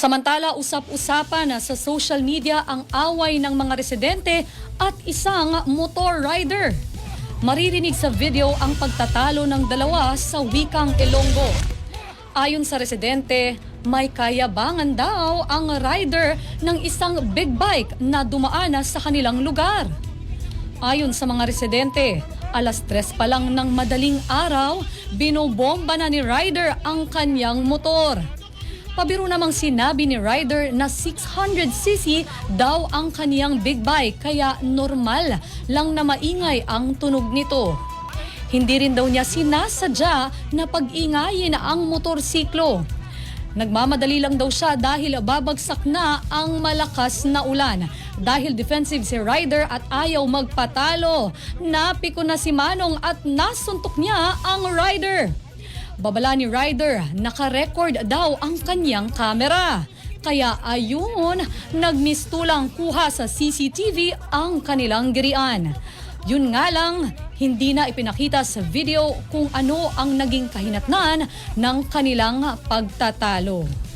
Samantala, usap-usapan sa social media ang away ng mga residente at isang motor rider. Maririnig sa video ang pagtatalo ng dalawa sa wikang Ilonggo. Ayon sa residente, may kayabangan daw ang rider ng isang big bike na dumaan sa kanilang lugar. Ayon sa mga residente, alas tres pa lang ng madaling araw, binobomba na ni Ryder ang kanyang motor. Pabiro namang sinabi ni Ryder na 600cc daw ang kaniyang big bike kaya normal lang na maingay ang tunog nito. Hindi rin daw niya sinasadya na pag-ingayin ang motorsiklo. Nagmamadali lang daw siya dahil babagsak na ang malakas na ulan. Dahil defensive si Ryder at ayaw magpatalo. Napiko na si Manong at nasuntok niya ang Ryder. Babala ni Ryder, naka-record daw ang kanyang kamera. Kaya ayun, nagmistulang kuha sa CCTV ang kanilang girian. Yun nga lang, hindi na ipinakita sa video kung ano ang naging kahinatnan ng kanilang pagtatalo.